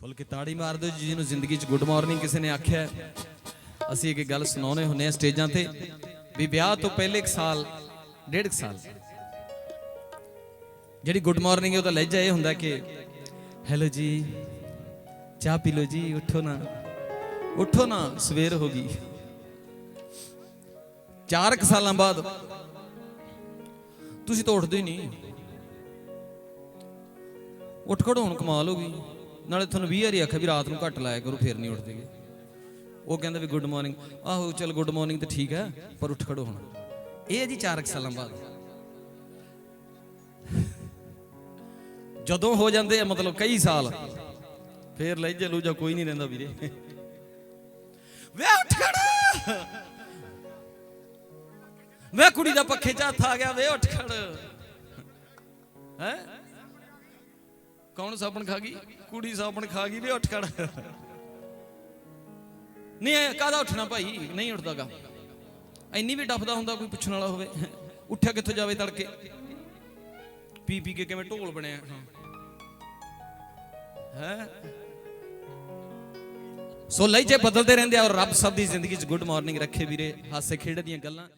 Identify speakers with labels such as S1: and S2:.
S1: ਖੁੱਲ ਕੇ ਤਾੜੀ ਮਾਰ ਦਿਓ ਜੀ, ਜਿਹਨੂੰ ਜ਼ਿੰਦਗੀ 'ਚ ਗੁੱਡ ਮਾਰਨਿੰਗ ਕਿਸੇ ਨੇ ਆਖਿਆ ਅਸੀਂ ਇੱਕ ਗੱਲ ਸੁਣਾਉਨੇ ਹੁੰਨੇ ਆ ਸਟੇਜਾਂ ਤੇ ਵੀ ਵਿਆਹ ਤੋਂ ਪਹਿਲੇ ਇੱਕ ਸਾਲ, ਡੇਢ ਕੁ ਸਾਲ, ਜਿਹੜੀ ਗੁੱਡ ਮਾਰਨਿੰਗ ਹੈ ਉਹਦਾ ਲਹਿਜਾ ਇਹ ਹੁੰਦਾ ਕਿ ਹੈਲੋ ਜੀ, ਚਾਹ ਪੀ ਲਓ ਜੀ, ਉੱਠੋ ਨਾ ਉੱਠੋ ਨਾ, ਸਵੇਰ ਹੋ ਗਈ। ਚਾਰ ਕੁ ਸਾਲਾਂ ਬਾਅਦ, ਤੁਸੀਂ ਤਾਂ ਉੱਠਦੇ ਹੀ ਨਹੀਂ। ਉੱਠ ਖੜੋ ਕਮਾਲ ਹੋ ਗਈ। ਨਾਲੇ ਤੁਹਾਨੂੰ 20 ਵਾਰੀ ਆਖਿਆ ਵੀ ਰਾਤ ਨੂੰ ਘੱਟ ਲਾਇਆ ਕਰੋ, ਫੇਰ ਨਹੀਂ ਉੱਠਦੇਗੇ ਉਹ ਕਹਿੰਦਾ ਵੀ ਗੁੱਡ ਮਾਰਨਿੰਗ ਆਹੋ, ਚਲ ਗੁੱਡ ਮਾਰਨਿੰਗ ਤੇ ਠੀਕ ਹੈ, ਪਰ ਉੱਠ ਖੜੋ ਹੁਣ। ਇਹ ਹੈ ਜੀ 4 ਸਾਲਾਂ ਬਾਅਦ। ਜਦੋਂ ਹੋ ਜਾਂਦੇ ਆ ਮਤਲਬ ਕਈ ਸਾਲ। ਫੇਰ ਲੈ ਜਲੂ ਕੋਈ ਨਹੀਂ ਰਹਿੰਦਾ ਵੀਰੇ। ਵੇ ਉੱਠ ਖੜ! ਵੇ ਕੁੜੀ ਦਾ ਪੱਖੇ 'ਚ ਹੱਥ ਆ ਗਿਆ, ਵੇ ਉੱਠ ਖੜ। ਹੈ? ਕੌਣ ਸਾਬਣ ਖਾ ਗਈ? ਕੁੜੀ ਸਾਬਣ ਖਾ ਗਈ ਵੇ, ਉੱਠ ਖੜ। ਨਹੀਂ ਕਾਹਦਾ ਉੱਠਣਾ ਭਾਈ? ਨਹੀਂ ਉੱਠਦਾਗਾ। ਇੰਨੀ ਵੀ ਡੱਫਦਾ ਹੁੰਦਾ ਕੋਈ ਪੁੱਛਣ ਵਾਲਾ ਹੋਵੇ। ਉੱਠਿਆ ਕਿੱਥੋਂ ਜਾਵੇ ਤੜਕੇ? ਪੀ ਪੀ ਕੇ ਕਿਵੇਂ ਢੋਲ ਬਣਿਆ? ਹੈ। ਸੋ ਲਹਿਜੇ ਬਦਲਦੇ ਰਹਿੰਦੇ ਆ ਔਰ ਰੱਬ ਸਭ ਦੀ ਜ਼ਿੰਦਗੀ 'ਚ ਗੁੱਡ ਮਾਰਨਿੰਗ ਰੱਖੇ ਵੀਰੇ। ਹਾਸੇ ਖੇਡ ਦੀਆਂ ਗੱਲਾਂ।